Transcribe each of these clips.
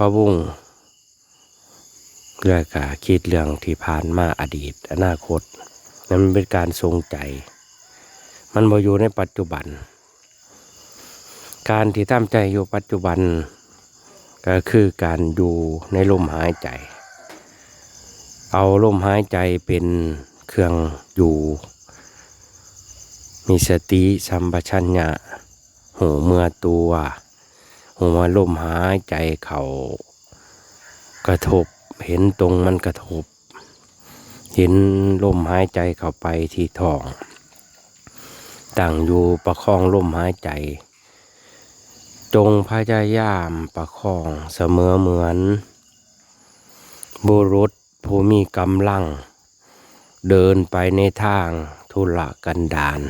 พระวุ้งเรื่องกาคิดเรื่องที่ผ่านมาอดีต อนาคตนั้นเป็นการทรงใจ มันบ่อยู่ในปัจจุบัน การที่ทำใจอยู่ปัจจุบัน ก็คือการอยู่ในลมหายใจ เอาลมหายใจเป็นเครื่องอยู่ มีสติสัมปชัญญะหูเมื่อตัว หูว่าลมหายใจเขากระทบเห็นตรงมันกระทบ เห็นลมหายใจเข้าไปที่ท้องตั้งอยู่ประคองลมหายใจ จงพยายามประคองเสมอเหมือน บุรุษผู้มีกำลัง เดินไปในทางทุรกันดาร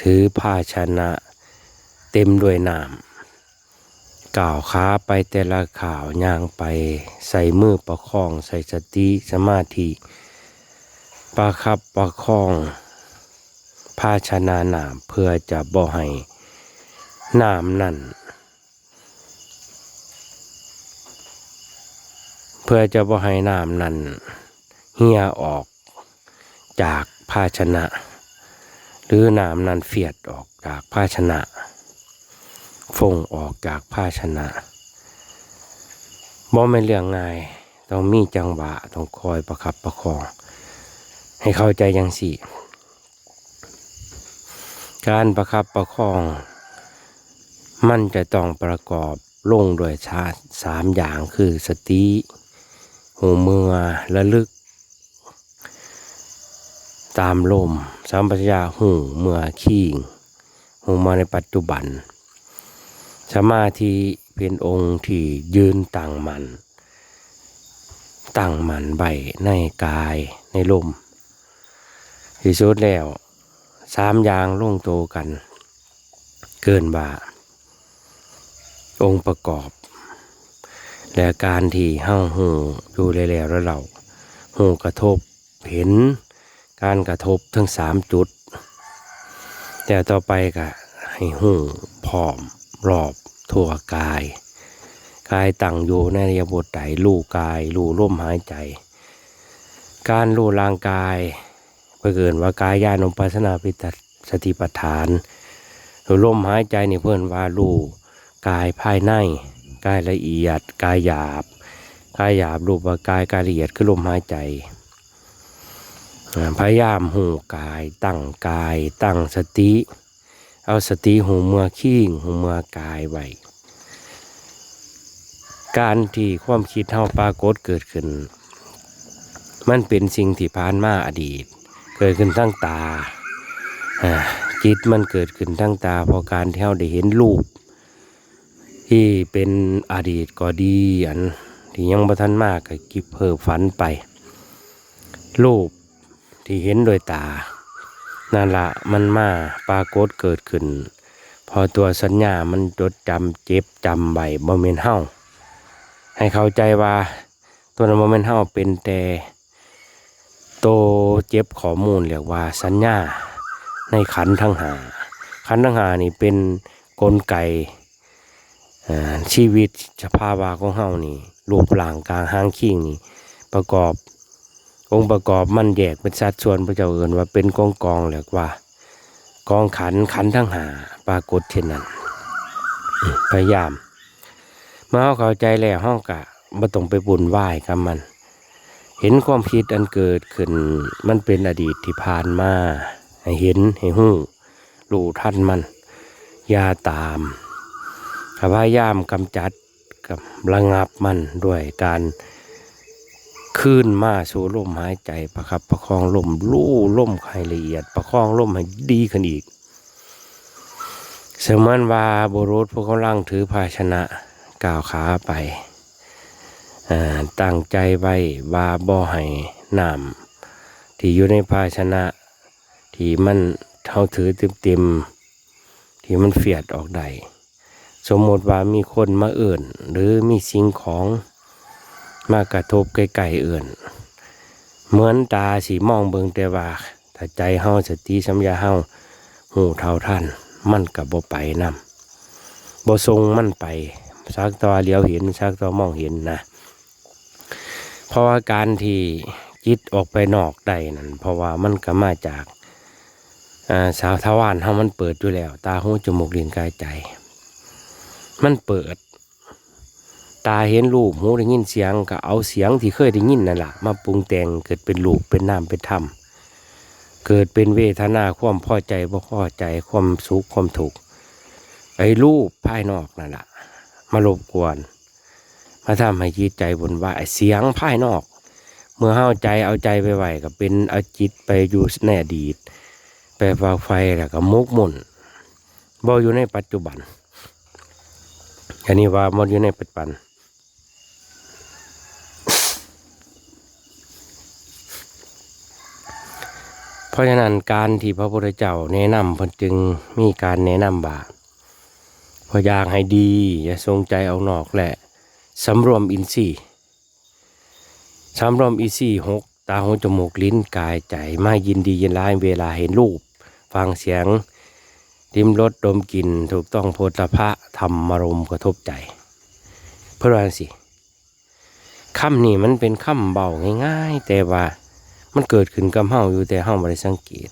ถือภาชนะเต็มด้วยน้ำ ก่าวขาไปแต่ละข่าวย่างไป ใส่มือประคอง ใส่สติสมาธิประคับประคอง ภาชนะน้ำเพื่อจะบ่ให้น้ำนั่น เพื่อจะบ่ให้น้ำนั้นเหี่ยออกจากภาชนะ หรือน้ำนั้นเฟียดออกจากภาชนะ ฟงออกจากภาชนะบ่ไม่เรื่องง่าย ต้องมีจังหวะ ต้องคอยประคับประคอง ให้เข้าใจยังสี่ การประคับประคอง มันจะต้องประกอบลงโดวยชาติสามอย่างคือสติหูเมือระลึก ตามลมสัมปชัญญะหูเมื่อขี้งหูมาในปัจจุบัน สมาธิเป็นองค์ที่ยืนตั้งมัน ตั้งมันใบในกายในลมที่สุดแล้วสามอย่างลงโตกัน เกินบ่า องค์ประกอบ และการที่เฮ้าหูอยู่แล้วแล้วเราหูกระทบเห็นการกระทบทั้งสามจุด แต่ต่อไปก็ให้หูพร้อม รอบทั่วกาย กายตั้งอยู่ในระยบทใดลู่กายลู่ลมหายใจ การลู่ร่างกายเพื่อเกินว่ากายญาณุปัสสนาปิตสติปัฏฐานรือลมหายใจนี่เพื่อนว่าลู่กายภายใน กายละเอียด กายหยาบ กายหยาบรูปกายกายละเอียดคือลมหายใจพยายามหูกายตั้งกายตั้งสติ เอาสติหูเมื่อขี้งหูเมื่อกายไว้การที่ความคิดเท่าปรากฏเกิดขึ้น มันเป็นสิ่งที่ผ่านมาอดีต เกิดขึ้นทั้งตาจิตมันเกิดขึ้นทั้งตาเพราะการเท่าได้เห็นรูป ที่เป็นอดีตก็ดีอันที่ยังบ่ทันมากก็กิบเพิ่มฝันไปรูปที่เห็นโดยตา นั่นละมันมาปรากฏเกิดขึ้น พอตัวสัญญามันจดจำเจ็บจำไว้บ่เมนเฮาให้เข้าใจว่าตัวนั้นบ่เมนเฮาเป็นแต่โตเจ็บข้อมูลเรียกว่าสัญญาในขันทั้งหา ขันทั้งหานี่เป็นกลไกชีวิตสภาวะของเฮานี่รูปร่างกลางห้างขิงนี่ประกอบ องค์ประกอบมันแยกเป็นสัดส่วนพระเจ้าเอื่นว่าเป็นกองกองเรียกว่า กองขันขันทั้งหาปรากฏเช่นนั้น พยายามเมื่อเขาเข้าใจแล้วห้องกะบ่ต้องไปบุญไหว้กับมัน เห็นความคิดอันเกิดขึ้นมันเป็นอดีตที่ผ่านมาให้เห็นให้หู้รู้ทันมันอย่าตามพยายามกำจัดกับระงับมันด้วยการ ขึ้นมาสู่ลมหายใจประครับ ประคองลมลู่ลมให้ละเอียด ประคองลมให้ดีขึ้นอีก เสมือนว่าบุรุษผู้กำลังถือภาชนะก้าวขาไปตั้งใจไว้ว่าบ่ให้น้ำที่อยู่ในภาชนะ ที่มันเท่าถือเต็มๆที่มันเฟียดออกได้สมมติว่ามีคนมาเอื่น หรือมีสิ่งของ มากระทบไกลๆเอื่น เหมือนตาสีมองเบิงแต่ว่าถ้าใจเฮาสติสัมยาเฮาหูเท่าท่าน มันกับบ่ไปนำบ่ทรงมันไปสักตัวาเลี้ยวเห็นสักตัวามองเห็นนะเพราะว่าการที่จิตออกไปนอกได้นั่นเพราะว่ามันก็มาจากสาวทวารเฮามันเปิดอยู่แล้ว ตาหูจมูกลิ้นกายใจ มันเปิด ตาเห็นรูปหูได้ยินเสียงก็เอาเสียงที่เคยได้ยินนั่นแหละมาปรุงแต่งเกิดเป็นรูปเป็นนามเป็นธรรมเกิดเป็นเวทนาความพอใจบ่พอใจความสุขความทุกข์ไอ้รูปภายนอกนั่นแหละมารบกวน มาทำให้จิตใจบนว่าไอ้เสียงภายนอก เมื่อเฮาใจเอาใจไปไหวก็เป็นเอาจิตไปอยู่ในอดีต ไปฝาไฟแล้วก็มุกมุ่นบ่อยู่ในปัจจุบันอันนี้ว่ามันอยู่ในปัจจุบัน เพราะฉะนั้นการที่พระพุทธเจ้าแนะนำเพิ่นจึงมีการแนะนำว่าพออยากให้ดี อย่าทรงใจเอานอกแหละสำรวมอินทรีย์สำรวมอินทรีย์หกตาหูจมูกลิ้นกายใจไม่ยินดียินร้ายเวลาเห็นรูป ฟังเสียงริมรสดมกลิ่นถูกต้องโพธพะธรรมารมกระทบใจ เพื่อว่าสิคำนี้มันเป็นคำเบาง่าย ๆ แต่ว่า มันเกิดขึ้นกับเฮาอยู่แต่เฮาบ่ได้สังเกต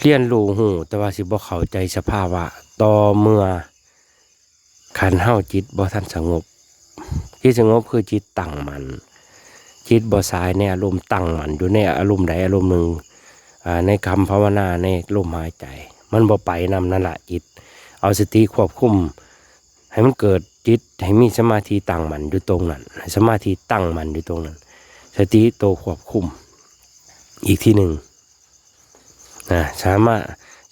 เรียนรู้หูแต่ว่าสิบ่เข้าใจสภาวะ ต่อเมื่อขันเฮาจิตบ่ทันสงบจิตสงบคือจิตตั้งมันจิตบ่สายในอารมณ์ตั้งมันอยู่ในอารมณ์ใดอารมณ์หนึ่งในคำภาวนาในลมหายใจ มันบ่ไปนำนั่นละจิต เอาสติควบคุม ให้มันเกิดจิตให้มีสมาธิตั้งมันอยู่ตรงนั้นให้สมาธิตั้งมันอยู่ตรงนั้น สติโตวควบคุม อีกที่หนึ่งนะสามารถ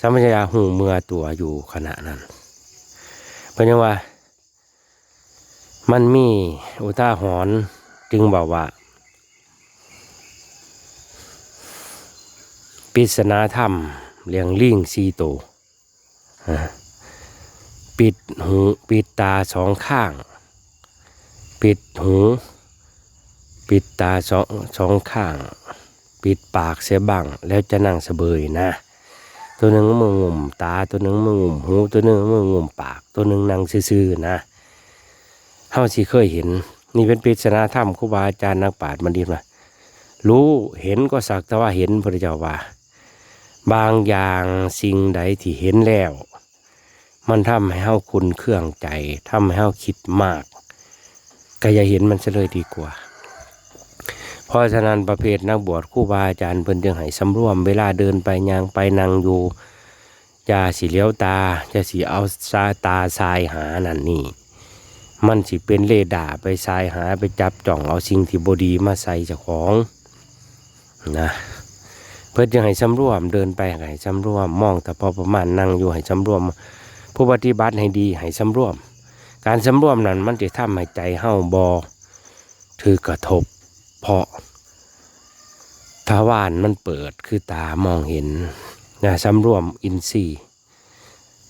สามัญญาหูเมื่อตัวอยู่ขณะนั้นเป็นยังว่า มันมีอุทาหรณ์จึงบอกว่าปิศนาธรรมเลี้ยงลิงสีโตปิดหู ปิดตาสองข้าง ปิดหู ปิดตาสองสองข้าง ปิดปากเสียบ้าง แล้วจะนั่งเสบยนะ ตัวหนึ่งมืองุ่มตาตัวหนึ่งมืองุ่มหูตัวหนึ่งมืองุ่มปาก ตัวหนึ่งนั่งซื่อๆนะเฮาสิเคยเห็น นี่เป็นปริศนาธรรมครูบาอาจารย์นักปราชญ์มันดีมารู้เห็นก็สักแต่ว่าเห็นพระเจ้าว่า บางอย่างสิ่งใดที่เห็นแล้ว มันทำให้เฮาคุณเครื่องใจทำให้เฮาคิดมาก ก็อย่าเห็นมันเฉลยดีกว่า เพราะฉะนั้นประเภทนักบวชคู่บาอาจารย์เพิ่นจึงให้สำรวมเวลาเดินไปยางไปนั่งอยู่อย่าสีเลี้ยวตาจะสีเอาสาตาทรายหานั่นนี่ มันสิเป็นเลด่าไปทรายหาไปจับจ่องเอาสิ่งที่บดีมาใส่เจ้าของนะเพื่อจะให้สำรวมเดินไปให้สำรวมมองแต่พอประมาณนั่งอยู่ให้สำรวม ผู้ปฏิบัติให้ดีให้สำรวม การสำรวมนั้นมันจะทำให้ใจเฮาบอถือกระทบ เพราะทวารมันเปิดคือตามองเห็นนะสำรวมอินทรีย์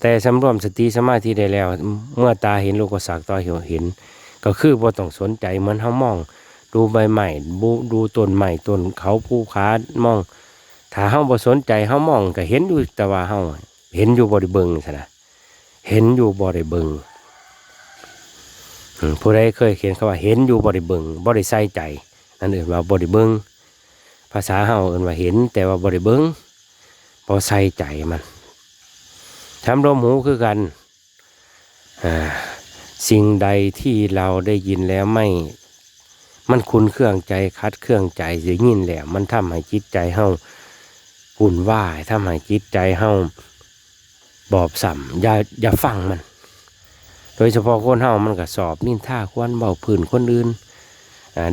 แต่สำรวมสติสมาธิได้แล้ว เมื่อตาเห็นโลกสักตาเห็นเห็น ก็คือบ่ต้องสนใจเหมือนเฮามอง ดูใบไม้ดูดูต้นไม้ต้นเขาภูขามอง ถ้าเฮาบ่สนใจเฮามองก็เห็นอยู่แต่ว่าเฮาเห็นอยู่บ่ได้เบิ่งซะนะเห็นอยู่บ่ได้เบิ่งผู้ใดเคยเขียนคำว่าเห็นอยู่บ่ได้เบิ่งบ่ได้ใส่ใจ นั่นเอ่นว่าบ่ได้เบิงภาษาเฮาเอ่นว่าเห็น แต่ว่าบ่ได้เบิงบ่ใส่ใจมันทำลมหูคือกันสิ่งใดที่เราได้ยินแล้วไม่ มันคุ้นเครื่องใจคัดเครื่องใจเสียยินแล้วมันทำให้จิตใจเฮาหุ่นว่ายทำให้จิตใจเฮาบอบสัมอย่าอย่าฟังมัน โดยเฉพาะคนเฮามันก็สอบนินท่าควนเบาผื่นคนอื่น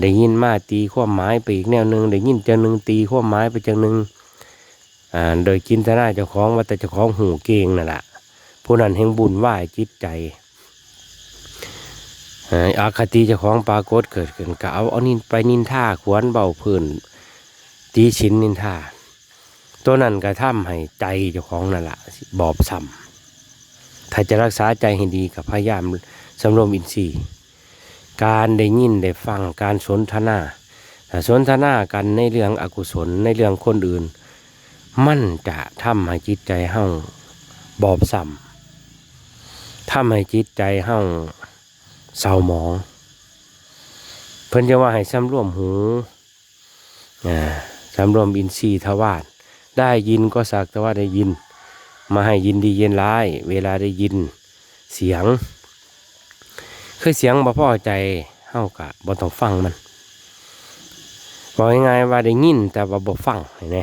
ได้ยินมาตีความหมายไปอีกแนวหนึ่งได้ยินจังหนึ่งตีความหมายไปจังหนึ่งโดยกินทนาเจ้าของว่าแต่เจ้าของหูเก่งนั่นแหละผู้นั้นแห่งบุญไหวจิตใจอาอาคติเจ้าของปรากฏเกิดขึ้นก็เอาเอานินไปนินท่าขวนเบาผื่นตีชิ้นนินท่าตัวนั้นก็ทำให้ใจเจ้าของนั่นแหละบอบสัมถ้าจะรักษาใจให้ดีกับพยายามสำรวมอินทรีย์ การได้ยินได้ฟังการสนทนาถ้าสนทนากันในเรื่องอกุศลในเรื่องคนอื่น มันจะทำให้จิตใจเฮาบอบสัมทำให้จิตใจเฮาเศร้าหมอง เพิ่นจะว่าให้สำรวมหูอ่าสำรวมอินทรีย์ทวารได้ยินก็สักแต่ว่าได้ยิน มาให้ยินดีเย็นร้าย เวลาได้ยินเสียง คือเสียงบ่พอใจเฮากะบ่ต้องฟังมันบอกง่ายๆว่าได้ยินแต่ว่าบ่ฟังเห็นไหม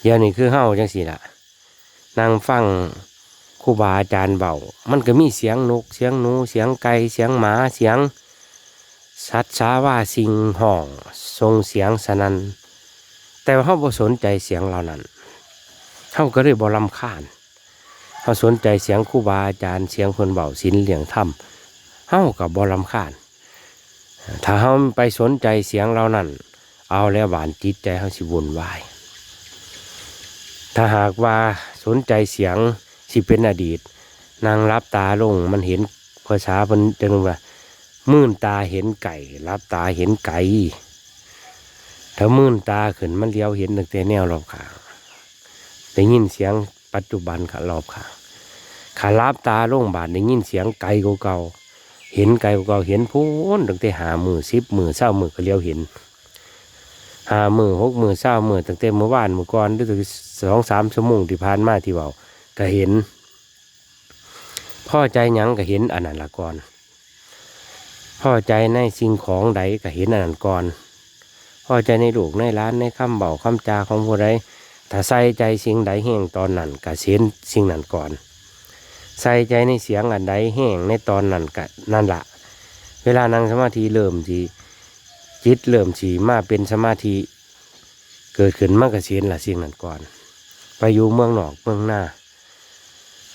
เดี๋ยวนี้คือเฮาจังสี่ละนั่งฟังครูบาอาจารย์เบามันก็มีเสียงนก เสียงหนู เสียงไก่ เสียงหมา เสียงสัตว์สาว่าสิ่งห้องทรงเสียงสนันแต่ว่าเฮาบ่สนใจเสียงเหล่านั้นเฮาก็เลยบ่ลำคาญเฮาสนใจเสียงครูบาอาจารย์ เสียงคนเบาศีลเหลียงธรรม เฮากับ่ลำคาญถ้าเฮาไปสนใจเสียงเหล่านั้นเอาแล้วหวานจิตใจเฮาสิวุ่นวาย ถ้าหากว่าสนใจเสียงสิเป็นอดีต นางรับตาลงมันเห็นภาษาเพิ่นจังว่ามื่นตาเห็นไก่ รับตาเห็นไก่ถ้ามื่นตาขึ้นมันเลี้ยวเห็นตั้งแต่แนวรอบขางได้ยินเสียงปัจจุบันค่ะรอบขางขารับตาลงบาดได้ยินเสียงไก่เก่าๆ เห็นไก่ก่าๆเห็นพูนตั้งแต่หามือสิบมือเศร้ามือก็เลี้ยวเห็นหามือหกมือเศร้ามือตั้งแต่เมื่อวานเมื่อก่อนหรือสองสามชั่วโมงที่ผ่านมาที่เบาก็เห็นพ่อใจยังก็เห็นอันนั้นละก่อนพอใจในสิ่งของใดก็เห็นอันนั้นก่อนพอใจในลูกในร้านในคำเบาคำจาของผู้ใดถ้าใส่ใจสิ่งใดแห้งตอนนั้นก็เห็นสิ่งนั้นก่อน ใส่ใจในเสียงอันใดแห้งในตอนนั้นก็นั่นละเวลานั่งสมาธิเริ่มทีจิตเริ่มสีมาเป็นสมาธิ เกิดขึ้นมากกเสียนละสิ่งนั้นก่อน ไปอยู่เมืองหนอกเมืองหน้า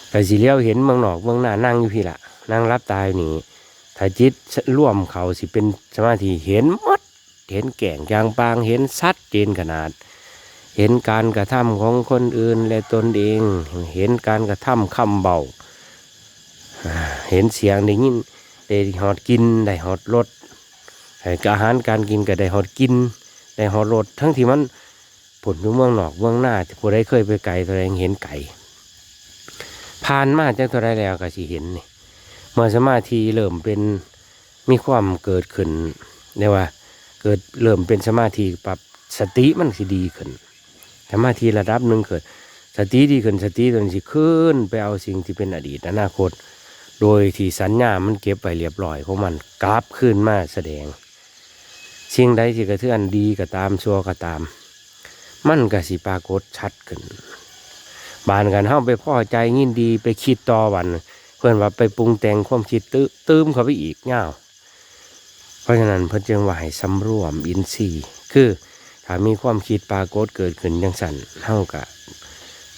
ไปสีเลี้ยวเห็นเมืองหนอกเมืองหน้านั่งอยู่พี่ละนั่งรับตายนี่ถ้าจิตร่วมเขาสิเป็นสมาธิเห็นมดเห็นแก่งยางปางเห็นชัดเจนขนาด เห็นการกระทำของคนอื่นและตนเอง เห็นการกระทำคำเบา เห็นเสียงได้ยินได้หอดกินได้หอดรสอาหารการกินก็ได้หอดกินได้หอดรสทั้งที่มันผลอยู่เมืองนอกเมืองหน้าผู้ใดเคยไปไก่ตัวเองเห็นไก่ผ่านมาจากตัวใดแล้วก็สิเห็นนี่เมื่อสมาธิเริ่มเป็นมีความเกิดขึ้นเรียกว่า เกิดเริ่มเป็นสมาธิปรับสติมันสิดีขึ้นสมาธิระดับหนึ่งเกิด สติดีขึ้นสติตัวนี้สิขึ้นไปเอาสิ่งที่เป็นอดีตอนาคต โดยที่สัญญามันเก็บไปเรียบร้อยของมันกราบขึ้นมาแสดงสิ่งใดที่กระเทือนดีก็ตามชั่วก็ตาม มันก็สิปรากฏชัดขึ้นบานกันเฮาไปพ่อใจยินดีไปคิดต่อวัน เพื่อนว่าไปปรุงแต่งความคิดตื้อตื้มเข้าไปอีกเงาเพราะฉะนั้นเพิ่นจึงว่าให้สำรวมอินทรีย์ คือถ้ามีความคิดปรากฏเกิดขึ้นจังสันเท่ากับ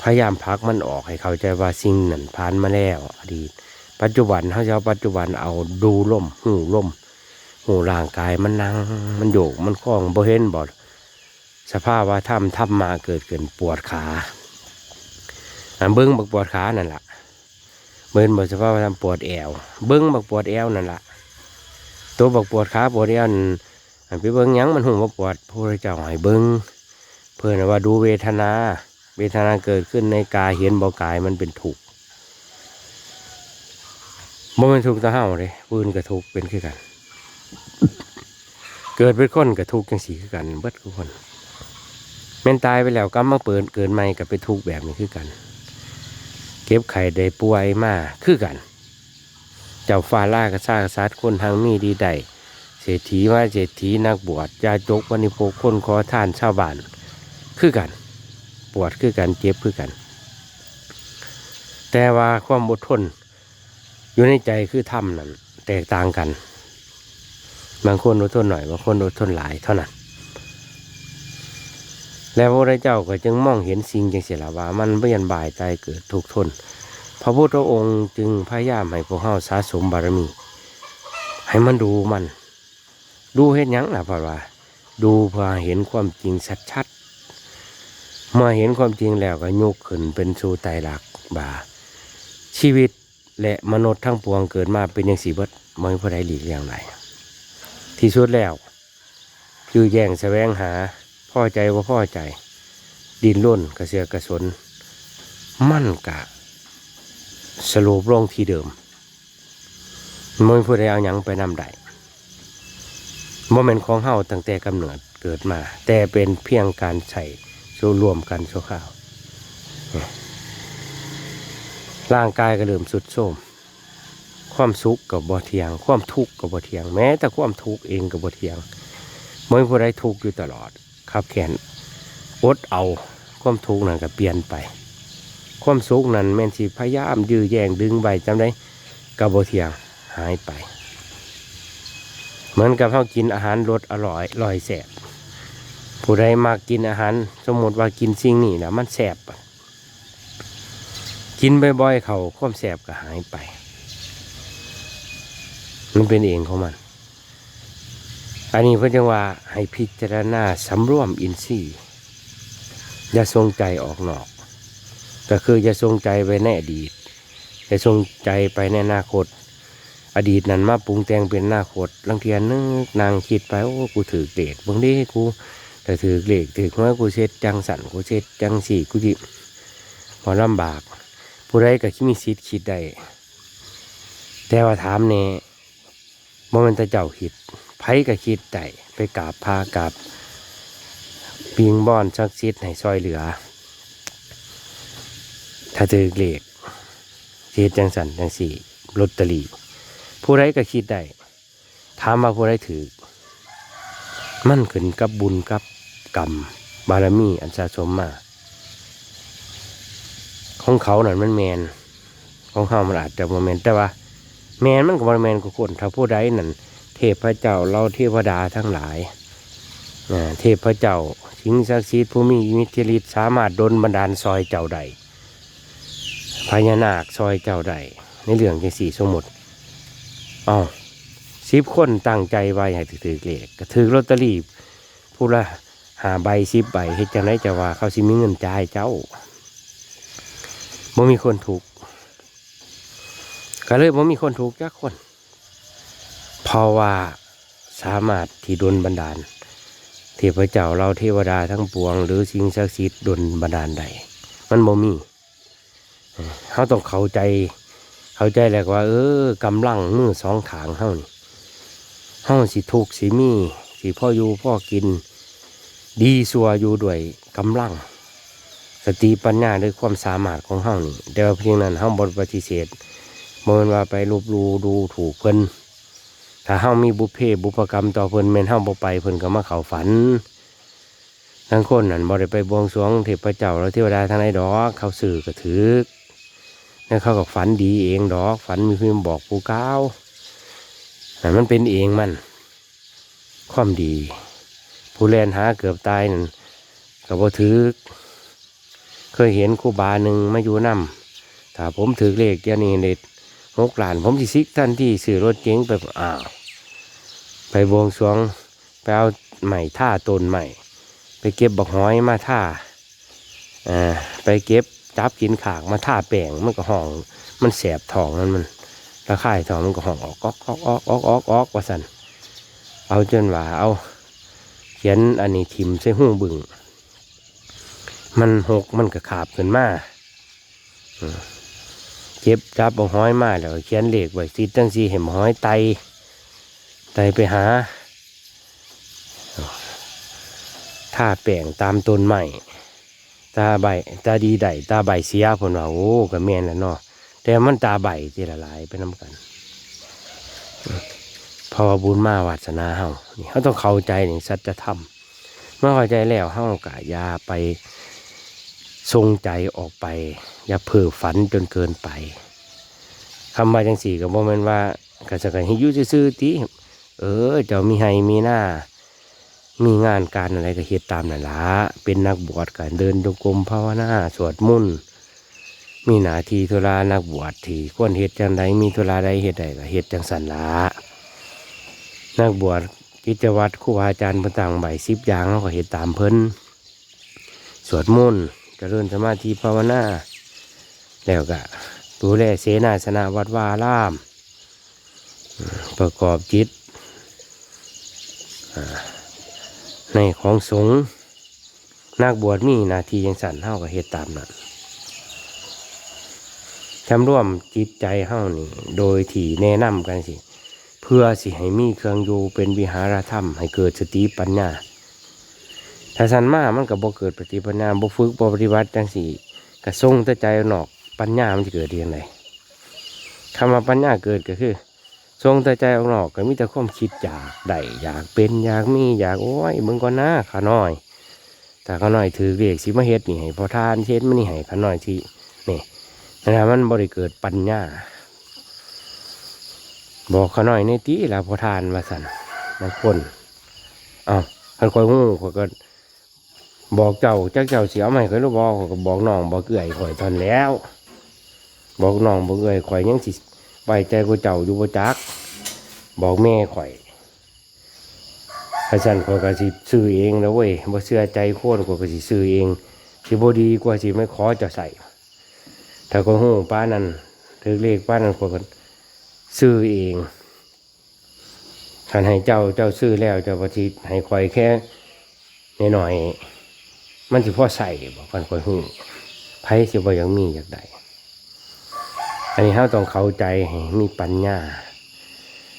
พยายามพักมันออกให้เข้าใจว่าสิ่งนั้นผ่านมาแล้ว อดีต ปัจจุบันเขาจะเอาปัจจุบันเอาดูลมหูลมหูร่างกายมันนั่งมันโยกมันคล้องบ่เห็นบอดสภาพว่าถ้ำถ้ำมาเกิดขึ้นปวดขาอันเบิ้งบักปวดขานั่นแหละเบิ่นบอกสภาพว่าทำปวดแอว เบิ้งบักปวดแอวนั่นละตัวบักปวดขาปวดแอวนั่นอันไปเบิ้งยังมันหูว่าปวดพระเจ้าให้เบิ้งเพื่อนว่าดูเวทนา เวทนาเกิดขึ้นในกายเห็นบ่กายมันเป็นถูก บ่เป็นทุกตะเฮาเลยปืนกับทุกเป็นคือกัน เกิดเป็นคนกับทุกจังสีคือกันเบิดทุกคนแม่นตายไปแล้วก็มาเปิดเกิดใหม่กับไปทุกแบบนี้คือกัน เก็บไข่ได้ป่วยมาคือกัน เจ้าฟ้าล่ากระซากระซัดคนทางมีดีใดเศรษฐีว่าเศรษฐีนักบวชยาจกวันิโพกคนขอทานชาวบ้านคือกัน ปวดคือกันเจ็บคือกัน แต่ว่าความอดทน อยู่ในใจคือถ้ำนั่นแตกต่างกัน บางคนอดทนหน่อย บางคนอดทนหลายเท่านั้น แล้วพระเจ้าก็จึงมองเห็นสิ่งจังเสียละว่า มันเบียนบ่ายใจเกิดทุกข์ทน พระพุทธองค์จึงพยายามให้พวกเฮาสะสมบารมี ให้มันดูมัน ดูเห็นยังล่ะพระว่า ดูเพื่อเห็นความจริงชัดๆเมื่อเห็นความจริงแล้วก็ยกขึ้นเป็นสู่ไตรลักษณ์บาชีวิต และมนุษย์ทั้งปวงเกิดมาเป็นอย่างสีเบิดมองผู้ใดหลีกเลี่ยงไรที่สุดแล้ว คือแย่งแสวงหาพ่อใจว่าพ่อใจ ดินร่นกระเสือกกระสน มั่นกะ สรุปลงที่เดิมมวยผู้ใดเอาหยังไปนำได้โมเมนของเฮาตั้งแต่กำเนิดเกิดมา แต่เป็นเพียงการใส่ส่วนรวมกันชั่วคราวเนี่ย ร่างกายก็เริ่มสุดโทรมความสุขกับบ่เทียง ความทุกข์กับบ่เทียง แม้แต่ความทุกข์เองกับบ่เทียงมวยผู้ใดทุกข์อยู่ตลอดครับแขนอดเอาความทุกข์นั้นก็เปลี่ยนไป ความสุขนั้นแม่นสิพยายามยื้อแย่งดึงไว้จำได้กับบ่เทียงหายไป เหมือนกับเขากินอาหารรสอร่อยอร่อยแสบผู้ใดมากกินอาหาร สมมติว่ากินสิ่งนี้นะมันแสบ กินบ่อยๆเขาความแสบก็หายไป มันเป็นเองของมัน อันนี้เพื่อจะว่าให้พิจารณาสำรวมอินทรีย์อย่าทรงใจออกนอก ก็คืออย่าทรงใจไปในอดีตอย่าทรงใจไปในอนาคต อดีตนั้นมาปรุงแต่งเป็นอนาคตลังเทียนนึกนางคิดไปโอ้กูถือเกรดบางทีกูแต่ถือเกรดถือว่ากูเช็ดจังสันกูเช็ดจังสี่กูจิพอลำบาก ผู้ใดก็คิดมีสิทธิ์คิดได้แต่ว่าถามเนี่ยบ่มันแต่เจ้าคิดไผก็คิดได้ไปกราบพากราบปิงบอนชักซิดให้ซอยเหลือ ถ้าถือเกรดเช็ดจังสันจังสี่ลอตเตอรี่ผู้ใดก็คิดได้ถามว่าผู้ใดถือมั่นขึ้นกับบุญกับกรรมบารมีอันสะสมมา ของเขานั่นมันแมนของเขามันอาจจะบ่แมนแต่ว่า แมนมันก็บ่แมนกับคนถ้าผู้ใดนั่นเทพเจ้าเราเทวดาทั้งหลายเทพเจ้าสิงศักดิ์สิทธิ์ผู้มีอิทธิฤทธิ์สามารถดลบันดาลซอยเจ้าใดพญานาคซอยเจ้าใดในเรื่องจังสี่สมมติอ๋อสิบคนตั้งใจไว้ให้ถือเลขก็ถือลอตเตอรี่ผู้ละหาใบสิบใบเฮ็ดจังไดจะว่าเขาสิมีเงินจ่ายเจ้า บ่มีคนถูกก็เลยบ่มีคนถูกจักคนเพราะว่าสามารถที่ดลบันดาลเทพเจ้าเราเทวดาทั้งปวง หรือสิ่งศักดิ์สิทธิ์ดลบันดาลใดมันบ่มีเออเขาต้องเข้าใจ เข้าใจแหล้วว่า เออกำลังมือสองขางเฮานี่เฮาสิทุกสิมีสิพ่ออยู่พ่อกิน ดีสัวอยู่ด้วยกำลัง สติปัญญาด้วยความสามารถของเฮานี่แต่ว่าเพียงนั้นเฮาบ่ปฏิเสธบ่แม่นว่าไปลบลูดูถูกเพิ่นถ้าเฮามีบุพเพบุพกรรมต่อเพิ่นแม่นเฮาบ่ไปเพิ่นก็มาเข้าฝันทั้งคนนั่นบ่ได้ไปบวงสรวงเทพเจ้าแล้วเทวดาทางไหนดอกเขาสื่อก็ถือนั่นเขาก็ฝันดีเองดอก ฝันมีพิมพ์บอกผู้ก้าวแต่นมันเป็นเองมัน ความดี ผู้แลนหาเกือบตายนั่นก็บ่ถือ เคยเห็นครูบาหนึ่งมาอยู่นำถ้าผมถือเลขเดี๋ยวนี้เด็ดหกหลาน ผมสิซิกท่านที่ซื้อรถเก๋งไปอ้าวไปบวงสวงไปเอาใหม่ท่าตนใหม่ ไปเก็บบักหอยมาท่าอ่าไปเก็บจับกินขากมาท่าแป้งมันก็ห้อง มันแสบท้องนั่นมันระคายท้องมันก็ห้องออกออกออกออกออกออกออกว่าสันเอาจนว่าเอา เขียนอันนี้ทิมใส่หูบึง มันหกมันก็ขาบขึ้นมาเจ็บจับเอาห้อยมาแล้วเขียนเหลขไว้สิจังสีเห็นห้อยไตไตไปหาท่าแป้งตามต้นใหม่ตาใบตาดีใดตาใบเสียผลว่าโอ้ก็แม่นแล้วเนาะแต่มันตาใบทีละลายไปน้ำกันพอบุญมาวาสนาเฮานี่เขาต้องเข้าใจในสัจธรรมเมื่อเข้าใจแล้วเฮากะยาไป ทรงใจออกไป อย่าเพ้อฝันจนเกินไปคำว่าจังสี่ก็บ่แม่นว่ากะจะกันให้ยุ่ซื่อๆติเออเจ้ามีให้มีหน้า มีงานการอะไรก็เฮ็ดตามนั่นละเป็นนักบวชการเดินจงกรมภาวนาสวดมนต์มีหน้าที่ธุระนักบวชที่ควรเฮ็ดจังใดมีธุระใดเฮ็ดใดก็เฮ็ดจังสันละนักบวชกิจวัตรครูบาอาจารย์ต่างใบสิบอย่างเราก็เฮ็ดตามเพิ่นสวดมนต์ เจริญสมาธิภาวนาแล้วก็ดูแลเสนาสนะวัดวาอาราม ประกอบจิตในของสงฆ์นักบวชมีนาทียังสั่นเฮาก็เฮ็ดตามนั้นจำร่วมจิตใจเฮานี่ โดยที่แนะนำกันสิ เพื่อสิให้มีเครื่องอยู่เป็นวิหารธรรม ให้เกิดสติปัญญา ถ้าสันมามันก็บ่เกิดปฏิปัญญาบ่ฝึกบ่ปฏิบัติจังสี่กระทรงแต่ใจอกนอกปัญญามันจะเกิดด้ยังไงคำว่าปัญญาเกิดก็คือทรงแต่ใจออกนอกก็มีแต่ความคิดอยากได้อยากเป็นอยากมีอยากโอ้ยมึงก็น่าขาน้อย แต่ขาน้อยถือเรียกสิมาเฮ็ดนี่ให้พอทานเช็ดมันนี่ให้ขาน้อยที่นี่นะมันบ่ได้เกิดปัญญา บอกขาน้อยในตีลาพอทานมาสั่นบางคนเอาคันคอยงูขอยก็ บอกเจ้าจักเจ้าเสียใหม่เคยรู้บอกก็บอกน้องบอกเอื่อยข่อยทอนแล้ว บอกน้องบอกเอื่อยข่อยยังสิไว้ใจกูเจ้าอยู่บ่จัก บอกแม่ข่อยข้าสันข่อยก็สิซื้อเองนะเว้ยบ่เชื่อใจโคนข่อยก็สิซื้อเองสิบ่ดีกว่าสิไม่ขอจะใส่ ถ้าก็ฮู้ป้านั้นถือเลขป้านั้นข่อยก็ซื้อเองคันให้เจ้าเจ้าซื้อแล้วเจ้าบ่สิให้ข่อยแค่หน่อย มันสิพอใส่บอกกันค่อยหูไผสิบ่ยังมีอยากได้อันนี้เราต้องเข้าใจให้มีปัญญา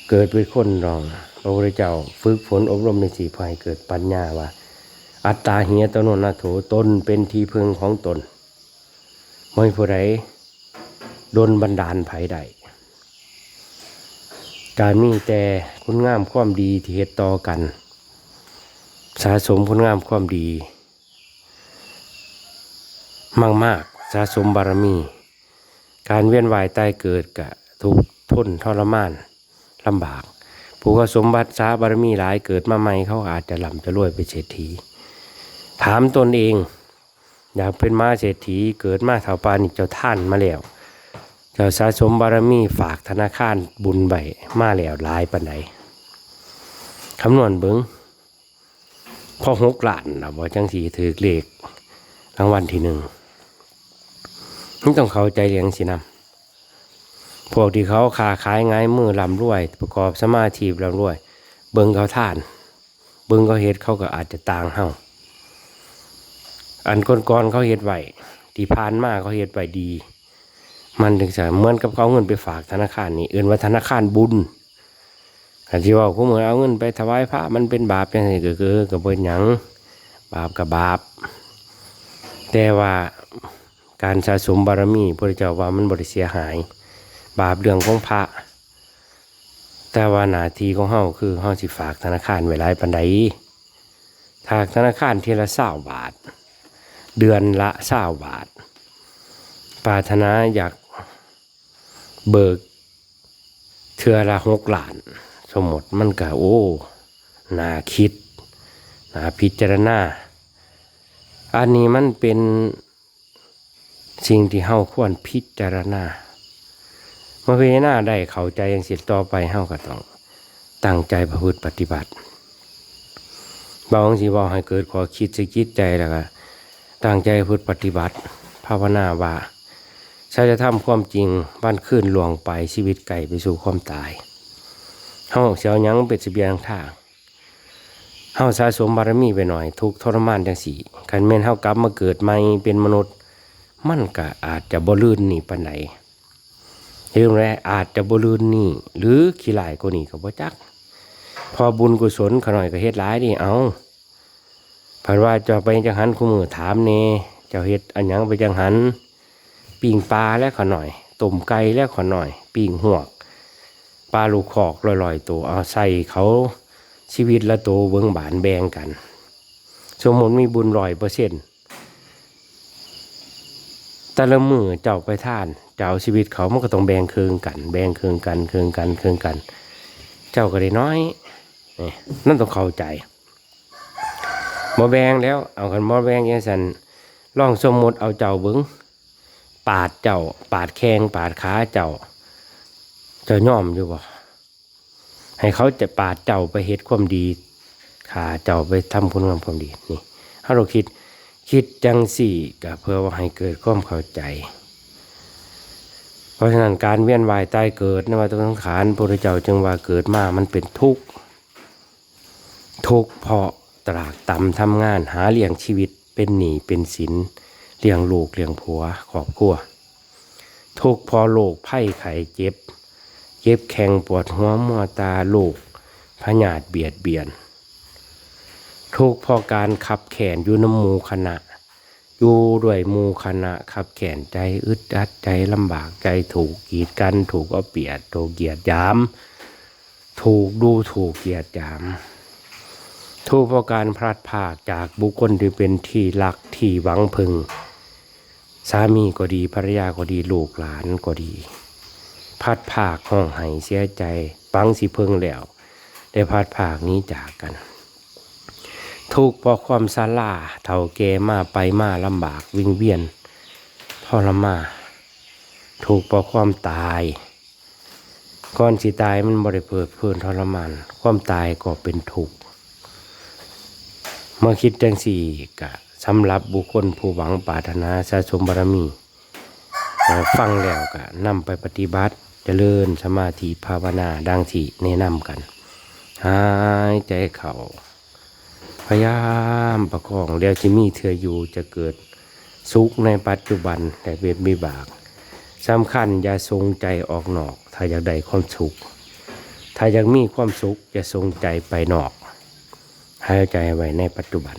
เกิดเป็นคนรองพระพุทธเจ้าฝึกฝนอบรมในสีพอให้เกิดปัญญาว่า อัตตาเหียตโนนาโถตนเป็นที่พึงของตนไม่ผู้ใดโดนบันดาลไผใดการมีแต่คุณงามความดีที่เฮ็ดต่อกัน สะสมคุณงามความดี มากมากๆสะสมบารมี การเวียนว่ายตายเกิดกะทุกข์ทนทรมานลำบาก ผู้ก็สมบัติสาบารมีหลายเกิดมาใหม่เขาอาจจะลำจะรวยเป็นเศรษฐี ถามตนเอง อยากเป็นมาเศรษฐีเกิดมาเถาปานนี่เจ้าท่านมาแล้วเจ้าสะสมบารมีฝากธนาคารบุญใบมาแล้วหลายปันไหนคำนวณเบิงพ่อหกหลานนะบ่จังสีถือเลขรางวัลที่หนึ่ง นี่ต้องเข้าใจเรียงสินะพวกที่เขาค้าขายง่ายมือลำรวย ประกอบสมาธิลำรวย เบิงเขาท่าน เบิงเขาเฮ็ดเขาก็อาจจะต่างเฮาอันก่อนๆเขาเฮ็ดไว้ที่ผ่านมาเขาเฮ็ดไว้ดี มันถึงจะเหมือนกับเขาเงินไปฝากธนาคารนี่เอื่นว่าธนาคารบุญกันที่ว่าเขาเหมือนเอาเงินไปถวายพระมันเป็นบาปยังไงก็คือกับเป็นหยังบาปกับบาป แต่ว่า การสะสมบารมีพระเจ้าว่ามันบริเสียหาย บาปเรื่องของพระ แต่ว่าหน้าที่ของเฮาคือเฮาสิฝากธนาคารไว้หลายปันใดฝากธนาคารทีละเศร้าบาท เดือนละเศร้าบาท ปรารถนาอยากเบิกเทือละหกหลาน สมมติมันก็โอ้นาคิดนาพิจารณาอันนี้มันเป็น สิ่งที่เฮาควรพิจารณาเมื่อพิจารณาได้เข้าใจอย่างสิต่อไปเฮาก็ต้องตั้งใจประพฤติปฏิบัติบางสิบอกให้เกิดขอคิดสิคิดใจแล้วก็ตั้งใจพฤติปฏิบัติ ภาวนาว่าใช้จะทำความจริงบ้านขึ้นลวงไปชีวิตไก่ไปสู่ความตายเฮาเสียวหยังเป็นเสบียงทางเฮาสะสมบารมีไปหน่อย ทุกทรมานจังสี่คันแม่นเฮากลับมาเกิดใหม่เป็นมนุษย์ มันก็อาจจะบลื่นนี่ปานไหนเรื่องแรกอาจจะบลื่นนี่ หรือขี้หลายกว่านี้ก็บ่จัก พอบุญกุศลขน่อยก็เฮ็ดหลายนี่เอาเพันว่าจะไปจังหันคู่มือถามเน่เจ้าเฮ็ดอันยังไปจังหันปิ่งปลาแล้วขน่อยต้มไก่แล้วขน่อยปิ่งหวกปลาลูกขอกลอยๆตัวเอาใส่เขาชีวิตละโตวเบิ้งบานแบ่งกัน สมมติมีบุญร้อยเปอร์เซ็นต์ แต่ละมือเจ้าไปท่านเจ้าชีวิตเขามันก็ต้องแบ่งเคืองกัน แบ่งเคืองกันเคืองกันเคืองกัน เจ้าก็ได้น้อยนี่นั่นต้องเข้าใจบ่แบ่งแล้วเอากันบ่แบ่งยังสันลองสมมติเอาเจ้าเบิ้งปาดเจ้า ปาดแข้งปาดขาเจ้า เจ้าย่อมอยู่บ่ให้เขาจะปาดเจ้าไปเฮ็ดความดีขาเจ้าไปทำคุณงามความดีนี่ถ้าเราคิด คิดจังสี่ก็เพื่อว่าให้เกิดความเข้าใจ เพราะฉะนั้นการเวียนว่ายตายเกิดในวัฏสังขารพระเจ้าจึงว่าเกิดมามันเป็นทุกข์ทุกข์เพราะตรากต่ำทำงานหาเลี้ยงชีวิตเป็นหนี้เป็นสินเลี้ยงลูกเลี้ยงผัวครอบครัวทุกข์เพอโรคไข้ไข้เจ็บ เจ็บแข้งปวดหัวมัวตาลูกพยาธิเบียดเบียน ทุกพอการขับแขนอยู่น้ำมูคณะอยู่ด้วยมูคณะขับแขนใจอึดอัดใจลำบากใจถูกกีดกันถูกเอาเปรียดถูกเหยียดยาม ถูกดูถูกเหยียดยามทุกพราะการพลัดพากจากบุคคลที่เป็นที่รักที่หวังพึง สามีก็ดีภรรยาก็ดีลูกหลานก็ดี พัดผากห้องไห้เสียใจปังสิเพิงแล้ว ได้พัดผากนี้จากกัน ทุกข์เพราะความซาลาเท่าแก่มาไปมาลำบากวิ่งเวียนทรมานถูกข์เพราะความตายก่อนสิตายมันบริเพิดเพลินทรมาน ความตายก็เป็นทุกข์เมื่อคิดจังสี่กะสำหรับบุคคลผู้หวังปรารถนาสะสมบารมีฟังแล้วก็นำไปปฏิบัติเจริญสมาธิภาวนาดังที่แนะนำกัน หายใจเข่า พยายามประคองแล้วจะมีเธออยู่จะเกิดสุขในปัจจุบันแต่เวทมีบากสำคัญอย่าทรงใจออกนอก ถ้าอยากได้ความสุข ถ้าอยากมีความสุขอย่าทรงใจไปนอก ให้ใจไว้ในปัจจุบัน